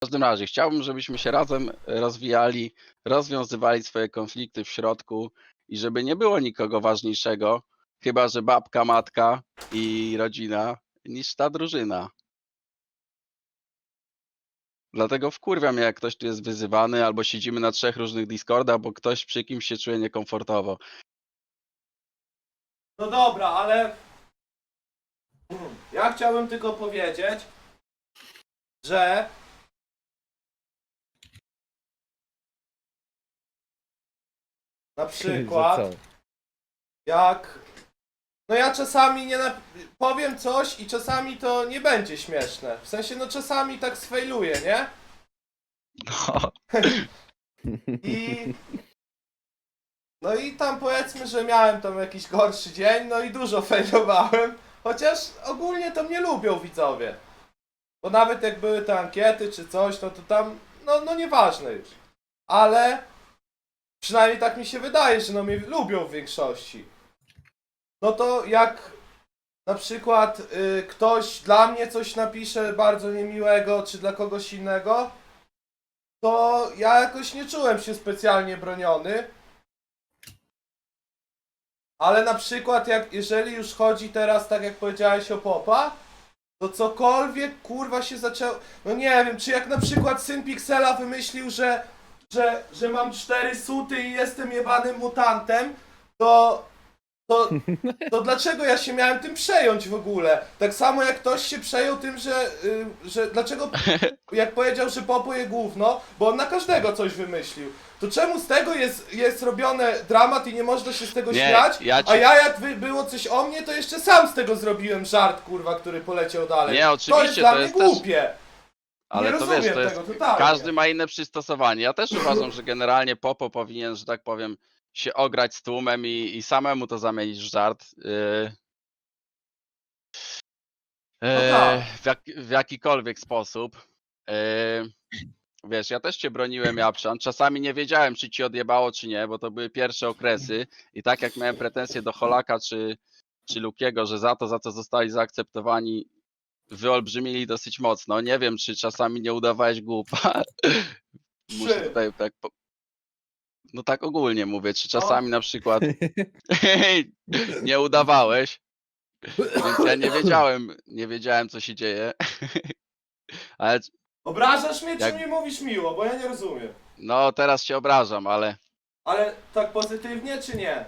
W każdym razie chciałbym, żebyśmy się razem rozwijali, rozwiązywali swoje konflikty w środku i żeby nie było nikogo ważniejszego, chyba że babka, matka i rodzina, niż ta drużyna. Dlatego wkurwia mnie, jak ktoś tu jest wyzywany, albo siedzimy na trzech różnych Discordach, bo ktoś przy kimś się czuje niekomfortowo. No dobra, ale ja chciałbym tylko powiedzieć, że na przykład jak no ja czasami nie nap- powiem coś i czasami to nie będzie śmieszne. W sensie no czasami tak sfejluję, nie? No. I. No i tam powiedzmy, że miałem tam jakiś gorszy dzień, no i dużo failowałem. Chociaż ogólnie to mnie lubią widzowie. Bo nawet jak były te ankiety czy coś, no to tam, no, no nieważne już. Ale przynajmniej tak mi się wydaje, że no mnie lubią w większości. No to jak na przykład y, ktoś dla mnie coś napisze bardzo niemiłego, czy dla kogoś innego, to ja jakoś nie czułem się specjalnie broniony. Ale na przykład, jak, jeżeli już chodzi teraz, tak jak powiedziałeś o popa, to cokolwiek kurwa się zaczęło. No nie wiem, czy jak na przykład syn Pixela wymyślił, że, że, że mam cztery suty i jestem jebanym mutantem, to, to, to dlaczego ja się miałem tym przejąć w ogóle? Tak samo jak ktoś się przejął tym, że, y, że dlaczego jak powiedział, że popuje gówno, bo on na każdego coś wymyślił. To czemu z tego jest, jest robione dramat i nie można się z tego Nie, śmiać? ja ci- A ja jak wy, było coś o mnie, to jeszcze sam z tego zrobiłem żart, kurwa, który poleciał dalej. Nie, to jest oczywiście, dla to mnie jest też- głupie. Ale nie to wiesz, to jest. tego totalnie. Każdy ma inne przystosowanie. Ja też uważam, że generalnie Popo powinien, że tak powiem, się ograć z tłumem i, i samemu to zamienić w żart. Yy. Yy, tak. w, jak, w jakikolwiek sposób. Yy. Wiesz, ja też cię broniłem, Japszan. Czasami nie wiedziałem, czy ci odjebało, czy nie, bo to były pierwsze okresy. I tak jak miałem pretensje do Holaka czy, czy Lukiego, że za to, za co zostali zaakceptowani, wyolbrzymili dosyć mocno. Nie wiem, czy czasami nie udawałeś głupa. Muszę Czy? tutaj tak. Po... No tak ogólnie mówię, czy czasami na przykład nie udawałeś. Więc ja nie wiedziałem, nie wiedziałem co się dzieje. Ale Obrażasz mnie, czy Jak- mi mówisz miło, bo ja nie rozumiem. no teraz się obrażam, ale Ale tak pozytywnie, czy nie?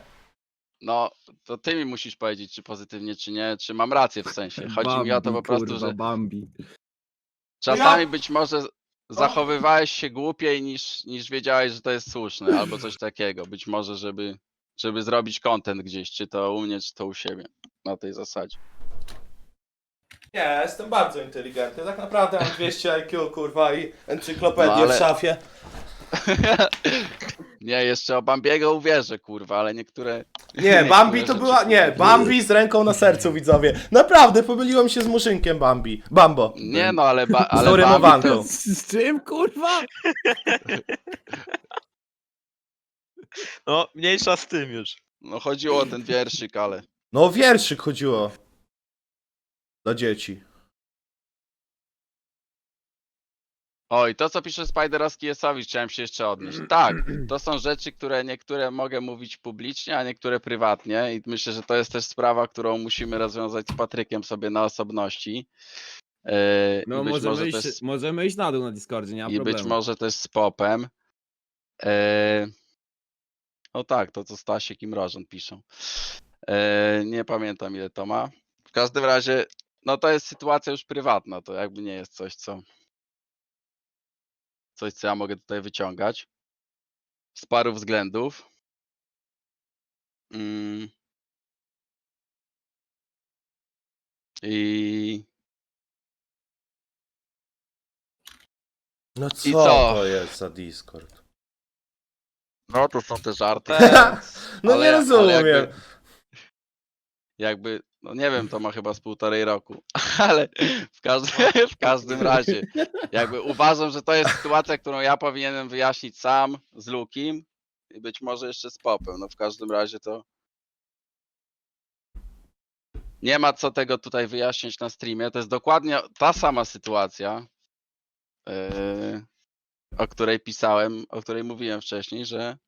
No to ty mi musisz powiedzieć, czy pozytywnie, czy nie, czy mam rację w sensie. Chodzi mi o to po prostu, że Bambi. czasami być może zachowywałeś się głupiej niż, niż wiedziałeś, że to jest słuszne, albo coś takiego. Być może, żeby, żeby zrobić content gdzieś, czy to u mnie, czy to u siebie. Na tej zasadzie. Nie, ja jestem bardzo inteligentny. Tak naprawdę mam 200 IQ, kurwa, i encyklopedię No, ale- w szafie. Nie, jeszcze o Bambiego uwierzę, kurwa, ale niektóre. Nie, Bambi to była. Nie, Bambi z ręką na sercu, widzowie. Naprawdę, pomyliłem się z murzynkiem Bambi. Bambo. Nie no, ale, ba, ale Bambi Z, z czym, kurwa? No, mniejsza z tym już. no chodziło o ten wierszyk, ale No o wierszyk chodziło. Dla dzieci. Oj, to co pisze Spiderowski Jesowicz, chciałem się jeszcze odnieść. Tak, to są rzeczy, które niektóre mogę mówić publicznie, a niektóre prywatnie i myślę, że to jest też sprawa, którą musimy rozwiązać z Patrykiem sobie na osobności. Yy, No możemy, może iść, też, możemy iść na dół na Discordzie, nie ma I problemu. być może też z Popem. Yy, o tak, to co Stasiek i Mrożon piszą. Yy, nie pamiętam ile to ma. W każdym razie, no to jest sytuacja już prywatna, to jakby nie jest coś, co coś, co ja mogę tutaj wyciągać. Z paru względów. Mm. I No co, I co? to jest za Discord? no to są te żarty. No Ale- nie ale rozumiem. jakby- Jakby, no nie wiem, to ma chyba z półtorej roku, ale w każdym, w każdym razie, jakby uważam, że to jest sytuacja, którą ja powinienem wyjaśnić sam z Lukim i być może jeszcze z Popem. No w każdym razie to nie ma co tego tutaj wyjaśniać na streamie. To jest dokładnie ta sama sytuacja. yy, o której pisałem, o której mówiłem wcześniej, że,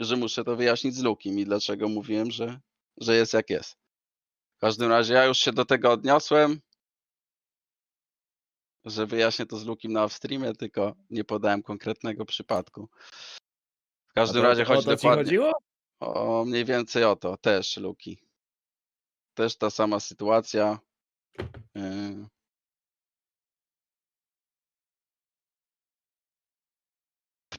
że muszę to wyjaśnić z Lukim i dlaczego mówiłem, że, że jest jak jest. W każdym razie ja już się do tego odniosłem, że wyjaśnię to z Lukim na streamie, tylko nie podałem konkretnego przypadku. W każdym to- razie o chodzi to ci dokładnie chodziło? o mniej więcej o to, też Luki. Też ta sama sytuacja. Yy.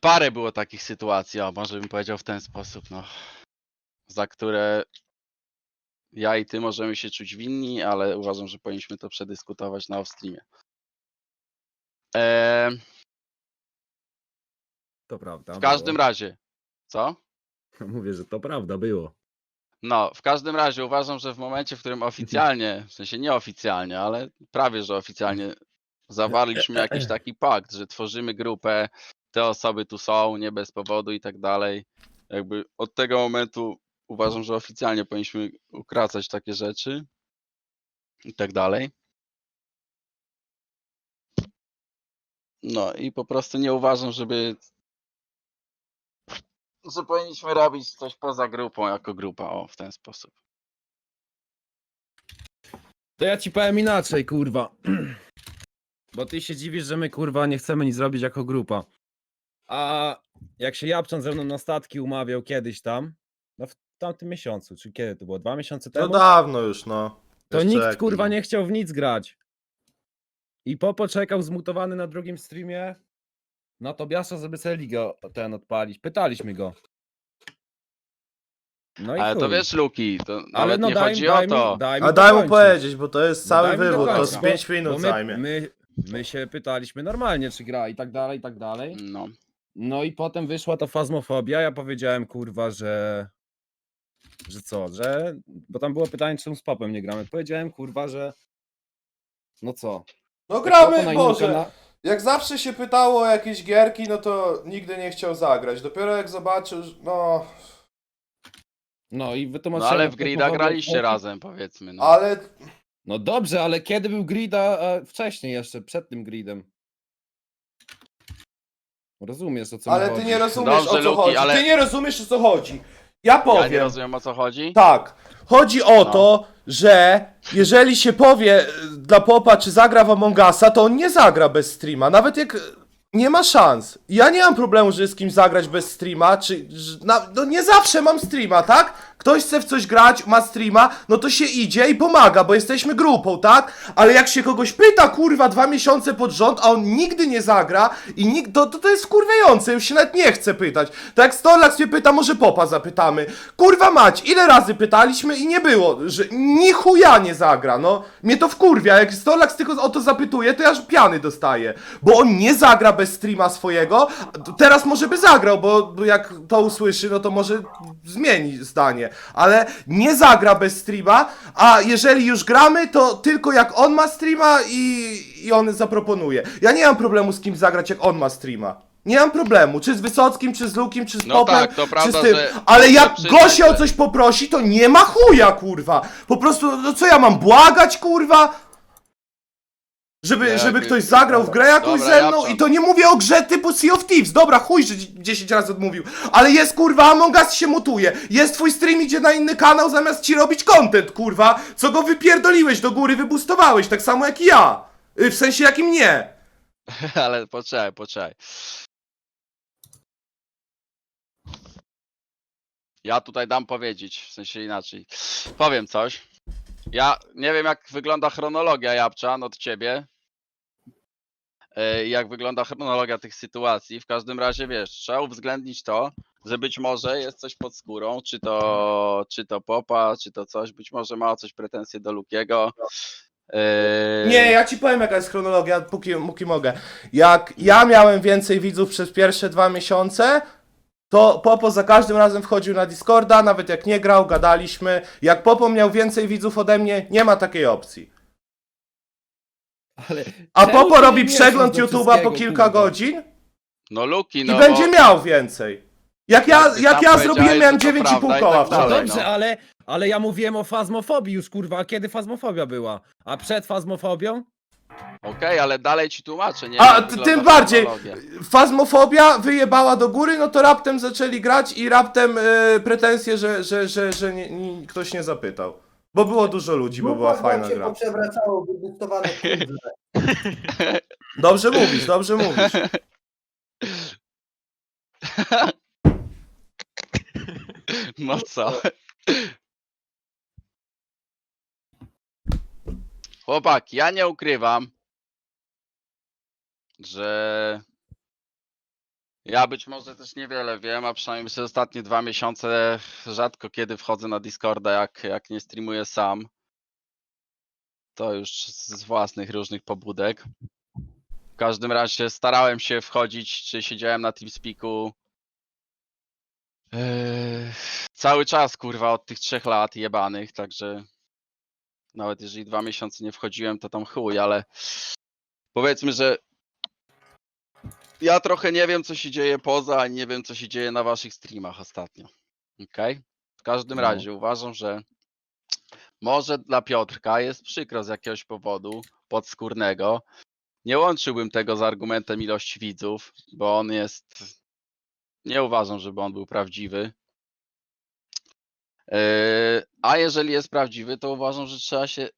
Parę było takich sytuacji, o może bym powiedział w ten sposób, no. Za które ja i ty możemy się czuć winni, ale uważam, że powinniśmy to przedyskutować na off-streamie. Eee, To prawda. w każdym razie, co? Mówię, że to prawda było. No, w każdym razie uważam, że w momencie, w którym oficjalnie, w sensie nieoficjalnie, ale prawie że oficjalnie zawarliśmy jakiś taki pakt, że tworzymy grupę, te osoby tu są, nie bez powodu i tak dalej. Jakby od tego momentu uważam, że oficjalnie powinniśmy ukracać takie rzeczy i tak dalej. No i po prostu nie uważam, żeby że powinniśmy robić coś poza grupą jako grupa, o w ten sposób. To ja ci powiem inaczej, kurwa. Bo ty się dziwisz, że my, kurwa, nie chcemy nic zrobić jako grupa. A jak się Japczan ze mną na statki umawiał kiedyś tam, no w tamtym miesiącu, czy kiedy to było? Dwa miesiące No temu? dawno już, no. To Jeszcze nikt jak- kurwa nie chciał w nic grać. I Popo czekał zmutowany na drugim streamie na Tobiasza, żeby sobie ligę ten odpalić. Pytaliśmy go. No i Ale to chuj. wiesz, Luki, to Ale nawet no nie daj, chodzi daj o to. Mi, daj mi A daj mu dokończyć. powiedzieć, bo to jest No cały daj mi wywód, to dokończyć, z bo- 5 minut bo my, zajmie. My, my się pytaliśmy normalnie, czy gra i tak dalej, i tak dalej. No. No i potem wyszła ta fazmofobia. Ja powiedziałem, kurwa, że. Że co, że. Bo tam było pytanie, czemu z popem nie gramy. Powiedziałem, kurwa, że. No co? No gramy, na Boże. kana- Jak zawsze się pytało o jakieś gierki, no to nigdy nie chciał zagrać. Dopiero jak zobaczył, że- no... No i no wytłumaczyłem. ale jak w to Grida powoduje- graliście razem, powiedzmy. No. Ale No dobrze, ale kiedy był grida e, wcześniej jeszcze, przed tym gridem? Rozumiesz o co mi Ale ty chodzi? nie rozumiesz Dobrze, o co Luki, chodzi. ale- Ty nie rozumiesz o co chodzi. Ja Ja nie powiem. rozumiem o co chodzi. Tak. Chodzi o No. to, że jeżeli się powie y, dla Popa, czy zagra w Among Usa, to on nie zagra bez streama. Nawet jak y, nie ma szans. Ja nie mam problemu, żeby z kimś zagrać bez streama, czy... no nie zawsze mam streama, tak? Ktoś chce w coś grać, ma streama, no to się idzie i pomaga, bo jesteśmy grupą, tak? Ale jak się kogoś pyta, kurwa, dwa miesiące pod rząd, a on nigdy nie zagra i nikt, to, to, to jest wkurwiające, już się nawet nie chce pytać. Tak jak Storlax mnie pyta, może Popa zapytamy. Kurwa mać, ile razy pytaliśmy i nie było, że ni chuja nie zagra, no. Mnie to wkurwia, jak Storlax tylko o to zapytuje, to ja aż piany dostaję. Bo on nie zagra bez streama swojego, teraz może by zagrał, bo jak to usłyszy, no to może zmieni zdanie. Ale nie zagra bez streama, a jeżeli już gramy, to tylko jak on ma streama i, i on zaproponuje. Ja nie mam problemu z kim zagrać, jak on ma streama. Nie mam problemu, czy z Wysockim, czy z Lukim, czy z No Popem, tak, to czy prawda, z tym. że Ale jak przyznać, się o że- coś poprosi, to nie ma chuja, kurwa. Po prostu, no co ja mam błagać, kurwa? Żeby, Ja żeby ktoś zagrał w grę jakąś Dobra, ze mną ja i to nie mówię o grze typu Sea of Thieves. Dobra, chuj, że 10 razy odmówił. Ale jest kurwa, Among Us się mutuje. Jest twój stream, idzie na inny kanał zamiast ci robić content, kurwa. Co go wypierdoliłeś do góry, wybustowałeś, tak samo jak i ja. Y, W sensie jak i mnie. Ale poczekaj, poczekaj. Ja tutaj dam powiedzieć, w sensie inaczej. Powiem coś. Ja nie wiem, jak wygląda chronologia Japczan od ciebie. E, Jak wygląda chronologia tych sytuacji. W każdym razie wiesz, trzeba uwzględnić to, że być może jest coś pod skórą, czy to, czy to popa, czy to coś, być może ma coś pretensje do Lukiego. E, Nie, ja ci powiem jaka jest chronologia, póki, póki mogę. Jak ja miałem więcej widzów przez pierwsze dwa miesiące, to Popo za każdym razem wchodził na Discorda, nawet jak nie grał, gadaliśmy. Jak Popo miał więcej widzów ode mnie, nie ma takiej opcji. Ale A czemu Popo ty robi nie przegląd do YouTube'a po wszystkiego, kilka kurwa? godzin No Luki, i no będzie bo... miał więcej. Jak ja, Jak ty jak sam ja powiedziałeś, zrobiłem, miałem że to 9,5 prawda i koła tak No dalej, wczoraj. dobrze, no. ale, ale ja mówiłem o fazmofobii już, kurwa. A kiedy fazmofobia była? A przed fazmofobią? Okej, ale dalej ci tłumaczę, nie? A, jak ty- wygląda tym bardziej. technologia. Fazmofobia wyjebała do góry, no to raptem zaczęli grać i raptem e, pretensje, że, że, że, że nie, nie, ktoś nie zapytał. Bo było dużo ludzi, bo była Grupa wam fajna się gra. poprzewracało, wybustowane kundle. Dobrze mówisz, dobrze mówisz. No co? Chłopaki, ja nie ukrywam, że ja być może też niewiele wiem, a przynajmniej przez ostatnie dwa miesiące rzadko kiedy wchodzę na Discorda, jak, jak nie streamuję sam. To już z własnych różnych pobudek. W każdym razie starałem się wchodzić, czy siedziałem na TeamSpeaku Eee, cały czas, kurwa, od tych trzech lat jebanych, także nawet jeżeli dwa miesiące nie wchodziłem, to tam chuj, ale powiedzmy, że ja trochę nie wiem, co się dzieje poza, a nie wiem, co się dzieje na waszych streamach ostatnio. Okej? W każdym No. razie uważam, że może dla Piotrka jest przykro z jakiegoś powodu podskórnego. Nie łączyłbym tego z argumentem ilości widzów, bo on jest nie uważam, żeby on był prawdziwy. Yy, A jeżeli jest prawdziwy, to uważam, że trzeba się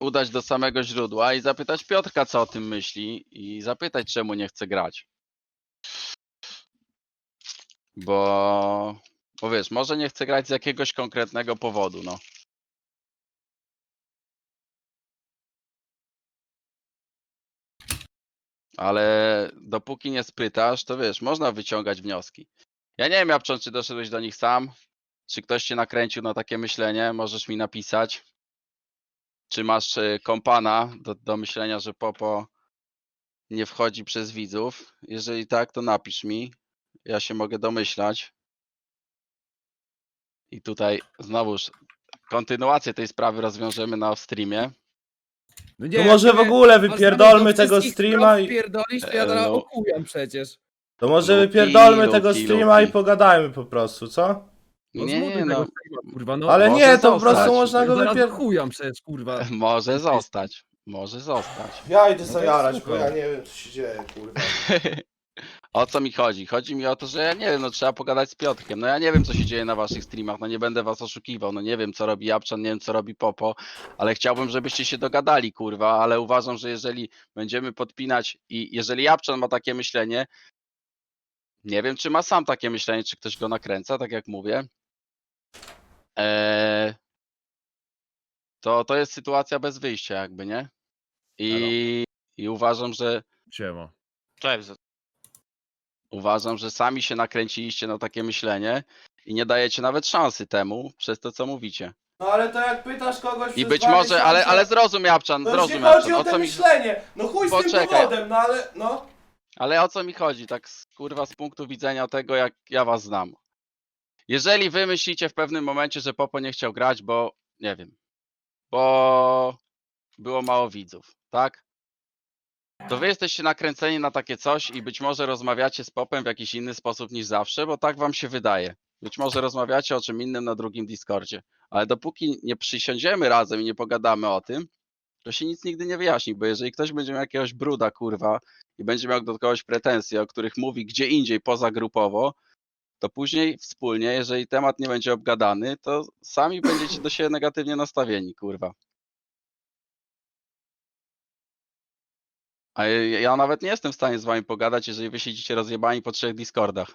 udać do samego źródła i zapytać Piotrka, co o tym myśli i zapytać, czemu nie chce grać. Bo, bo wiesz, może nie chce grać z jakiegoś konkretnego powodu, no. Ale dopóki nie spytasz, to wiesz, można wyciągać wnioski. Ja nie wiem, Japczon, czy doszedłeś do nich sam, czy ktoś cię nakręcił na takie myślenie, możesz mi napisać. Czy masz e, kompana do, do myślenia, że Popo nie wchodzi przez widzów? Jeżeli tak, to napisz mi. Ja się mogę domyślać. I tutaj znowuż kontynuację tej sprawy rozwiążemy na streamie. No To może w ogóle wypierdolmy tego streama streama i... Pierdolisz, to ja E, teraz no. okujam przecież. To może Luki, wypierdolmy tego luki, streama i luki. pogadajmy po prostu, co? No Nie, nie, tego no. streama, kurwa, no. Ale nie, to po prostu zostać. można go okujam przecież, kurwa. Może zostać. Może zostać. Ja idę No to sobie jest jarać, bo ja nie wiem co się dzieje, kurwa. O co mi chodzi? Chodzi mi o to, że ja nie wiem, no trzeba pogadać z Piotrkiem. No ja nie wiem, co się dzieje na waszych streamach, no nie będę was oszukiwał, no nie wiem, co robi Japczan, nie wiem, co robi Popo, ale chciałbym, żebyście się dogadali, kurwa, ale uważam, że jeżeli będziemy podpinać i jeżeli Japczan ma takie myślenie, nie wiem, czy ma sam takie myślenie, czy ktoś go nakręca, tak jak mówię, eee, to, to jest sytuacja bez wyjścia jakby, nie? I, i uważam, że Siema. Cześć. Uważam, że sami się nakręciliście na takie myślenie i nie dajecie nawet szansy temu przez to, co mówicie. No ale to jak pytasz kogoś I przez być dwa może, ale, miesiące, ale zrozum Japczan, To już nie zrozum chodzi Japczan, o o to co mi, myślenie. No chuj z tym Poczekaj. powodem, no ale no. ale o co mi chodzi, tak z- kurwa z punktu widzenia tego, jak ja was znam. Jeżeli wy myślicie w pewnym momencie, że Popo nie chciał grać, bo, nie wiem, bo było mało widzów, tak? To wy jesteście nakręceni na takie coś i być może rozmawiacie z Popem w jakiś inny sposób niż zawsze, bo tak wam się wydaje. Być może rozmawiacie o czym innym na drugim Discordzie, ale dopóki nie przysiądziemy razem i nie pogadamy o tym, to się nic nigdy nie wyjaśni, bo jeżeli ktoś będzie miał jakiegoś bruda, kurwa, i będzie miał do kogoś pretensje, o których mówi gdzie indziej pozagrupowo, to później wspólnie, jeżeli temat nie będzie obgadany, to sami będziecie do siebie negatywnie nastawieni, kurwa. A ja ja nawet nie jestem w stanie z wami pogadać, jeżeli wy siedzicie rozjebani po trzech Discordach.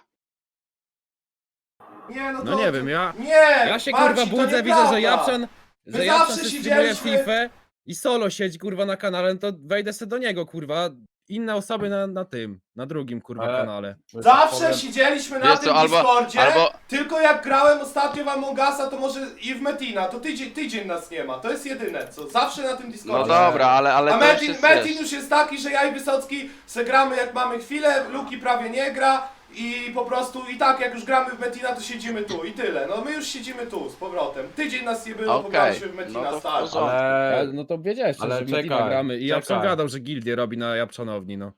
Nie, no to... No nie wiem, ja... Nie! Ja się Marcin, kurwa to budzę, widzę, nieprawda. że Japczan... My Że Japczan zawsze se streamuje siedzieliśmy- FIFA i solo siedzi kurwa na kanale, no to wejdę sobie do niego kurwa. Inne osoby na, na tym, na drugim kurwa Ale- kanale. Zawsze siedzieliśmy na Wiesz tym co, albo- Discordzie, albo- tylko jak grałem ostatnio w Among Usa, to może i w Metina, to tydzień, tydzień nas nie ma, to jest jedyne co, zawsze na tym No Discordzie. dobra, ale, ale A to już Metin, jest, Metin wiesz, już jest taki, że ja i Wysocki se gramy jak mamy chwilę, Luki prawie nie gra i po prostu i tak jak już gramy w Metina to siedzimy tu i tyle. No my już siedzimy tu z powrotem. Tydzień nas nie było, Okej, pograliśmy w Metina no to w stary. porządku. Ale, no to wiedziałeś, ale że Metina czekaj, gramy i Japczan czekaj. gadał, że gildię robi na Japczanowni, no.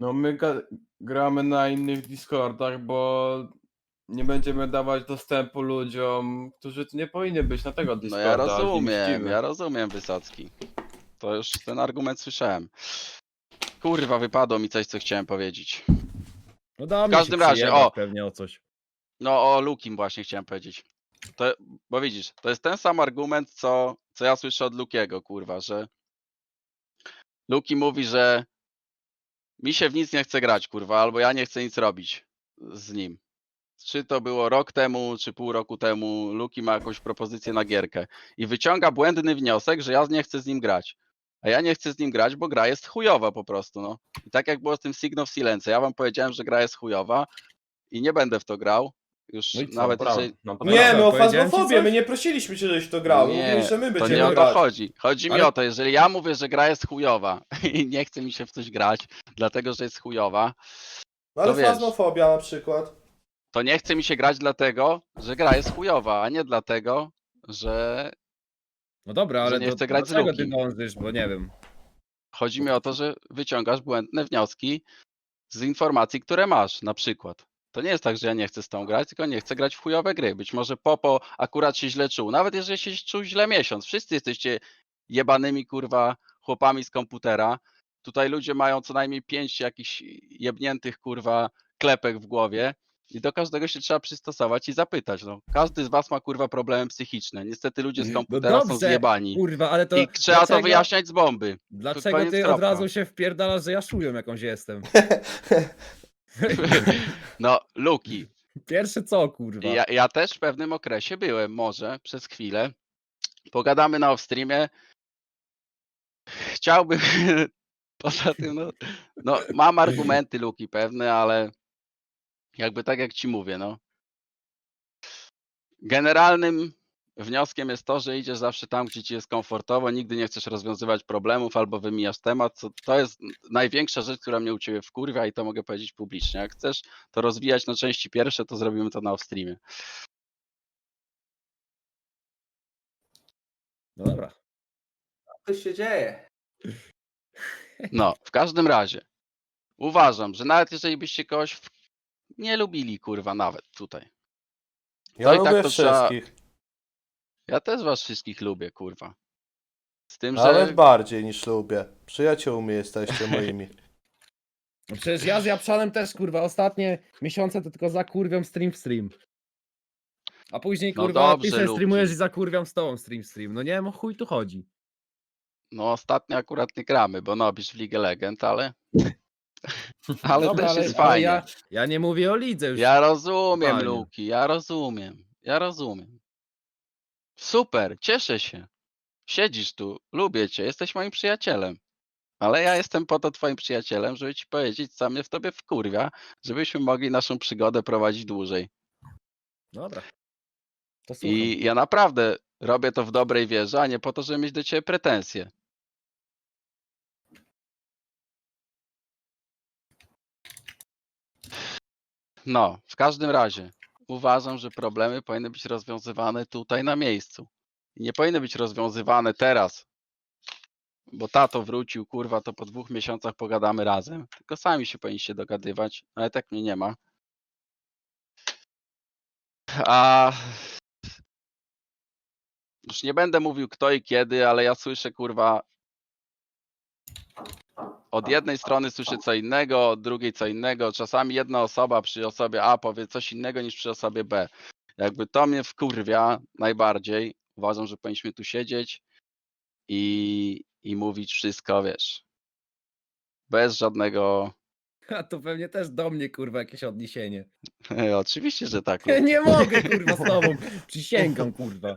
no my ga- gramy na innych Discordach, bo nie będziemy dawać dostępu ludziom, którzy tu nie powinni być na tego no Discorda. ja rozumiem, mścimy. ja rozumiem Wysocki. to już ten argument słyszałem. Kurwa, wypadło mi coś, co chciałem powiedzieć. No do mnie każdym się razie, o. pewnie o coś. No o Lukim właśnie chciałem powiedzieć. To, bo widzisz, to jest ten sam argument, co, co ja słyszę od Lukiego, kurwa, że Luki mówi, że mi się w nic nie chce grać, kurwa, albo ja nie chcę nic robić z nim. Czy to było rok temu, czy pół roku temu, Luki ma jakąś propozycję na gierkę i wyciąga błędny wniosek, że ja nie chcę z nim grać. A ja nie chcę z nim grać, bo gra jest chujowa po prostu, no. I tak jak było z tym Signal of Silence, ja wam powiedziałem, że gra jest chujowa i nie będę w to grał. Już No co, nawet brawo. jeżeli... No, to Nie, my o powiedziałem ci fazmofobię, my nie prosiliśmy cię, żebyś to grał. Nie, Mówiłeś, że my To nie o to grać. chodzi. Chodzi mi Ale- o to, jeżeli ja mówię, że gra jest chujowa i nie chce mi się w coś grać, dlatego że jest chujowa, No ale wiesz. fazmofobia na przykład. to nie chce mi się grać dlatego, że gra jest chujowa, a nie dlatego, że No dobra, ale nie do, chcę grać z do czego ty Lukim. dążysz, bo nie wiem. chodzi mi o to, że wyciągasz błędne wnioski z informacji, które masz, na przykład. To nie jest tak, że ja nie chcę z tą grać, tylko nie chcę grać w chujowe gry. Być może Popo akurat się źle czuł, nawet jeżeli się czuł źle miesiąc. Wszyscy jesteście jebanymi, kurwa, chłopami z komputera. Tutaj ludzie mają co najmniej pięć jakichś jebniętych, kurwa, klepek w głowie i do każdego się trzeba przystosować i zapytać. No. Każdy z was ma, kurwa, problemy psychiczne. Niestety ludzie z No komputera są dobrze, zjebani. Kurwa, ale to I trzeba to dlaczego, wyjaśniać z bomby. Dlaczego ty od kropka. razu się wpierdalasz, że ja szują jakąś jestem? No, Luki, Pierwsze co, kurwa? Ja, ja też w pewnym okresie byłem, może przez chwilę. Pogadamy na off-streamie. Chciałbym. Poza tym, no, no, mam argumenty, Luki, pewne, ale jakby tak jak ci mówię, no. Generalnym wnioskiem jest to, że idziesz zawsze tam, gdzie ci jest komfortowo, nigdy nie chcesz rozwiązywać problemów albo wymijasz temat. To jest największa rzecz, która mnie u ciebie wkurwia i to mogę powiedzieć publicznie. Jak chcesz to rozwijać na części pierwsze, to zrobimy to na off-streamie. No dobra. Co się dzieje? No, w każdym razie uważam, że nawet jeżeli byście kogoś w... nie lubili, kurwa, nawet tutaj. Ja i tak lubię to trzeba- wszystkich. Ja też was wszystkich lubię, kurwa. Z tym, Nawet że bardziej niż lubię. Przyjaciółmi jesteście moimi. No przecież ja z Japszanem też, kurwa, ostatnie miesiące to tylko zakurwiam stream w stream. A później, No kurwa, dobrze, ty streamujesz i zakurwiam z tobą stream w stream. No nie wiem, o chuj tu chodzi. no ostatnio akurat nie gramy, bo Nobisz w League Legend, ale ale Dobra, też jest ale fajnie. Ja, ja nie mówię o lidze już. Ja rozumiem, Fajnie. Luki, ja rozumiem. Ja rozumiem. Super, cieszę się. Siedzisz tu, lubię cię, jesteś moim przyjacielem. Ale ja jestem po to twoim przyjacielem, żeby ci powiedzieć, co mnie w tobie wkurwia, żebyśmy mogli naszą przygodę prowadzić dłużej. Dobra. To słucham. I ja naprawdę robię to w dobrej wierze, a nie po to, żeby mieć do ciebie pretensje. No, w każdym razie uważam, że problemy powinny być rozwiązywane tutaj na miejscu. Nie powinny być rozwiązywane teraz, bo tato wrócił, kurwa, to po dwóch miesiącach pogadamy razem. Tylko sami się powinniście dogadywać, ale tak mnie nie ma. A już nie będę mówił kto i kiedy, ale ja słyszę kurwa. Od jednej strony słyszę co innego, od drugiej co innego. Czasami jedna osoba przy osobie A powie coś innego niż przy osobie B. Jakby to mnie wkurwia najbardziej. Uważam, że powinniśmy tu siedzieć i, i mówić wszystko, wiesz. Bez żadnego. A to pewnie też do mnie, kurwa, jakieś odniesienie. Oczywiście, że tak. Nie mogę, kurwa, z tobą. Przysięgam, kurwa.